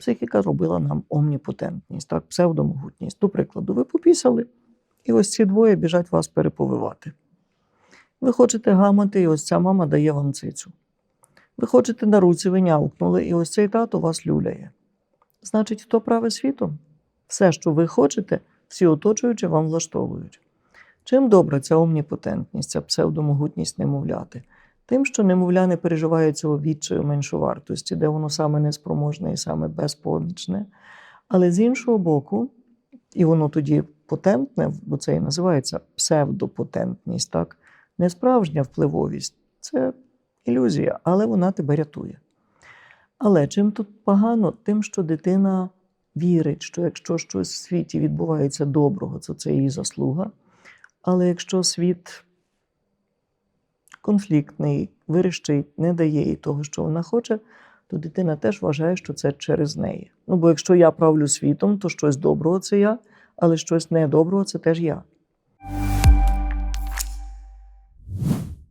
психіка робила нам омніпотентність, так, псевдомогутність. До прикладу, ви попісали, і ось ці двоє біжать вас переповивати. Ви хочете гамати, і ось ця мама дає вам цицю. Ви хочете на руці, ви нявкнули, і ось цей тато вас люляє. Значить, хто праве світом? Все, що ви хочете, всі оточуючи вам влаштовують. Чим добра ця омніпотентність, ця псевдомогутність немовляти? Тим, що немовля не переживає цього відчаю меншовартості, де воно саме неспроможне і саме безпомічне. Але з іншого боку, і воно тоді потентне, бо це і називається псевдопотентність, так? не справжня впливовість, це ілюзія, але вона тебе рятує. Але чим тут погано? Тим, що дитина вірить, що якщо щось в світі відбувається доброго, то це її заслуга. Але якщо світ конфліктний, вирішить, не дає їй того, що вона хоче, то дитина теж вважає, що це через неї. Ну, бо якщо я правлю світом, то щось доброго це я, але щось недоброго це теж я.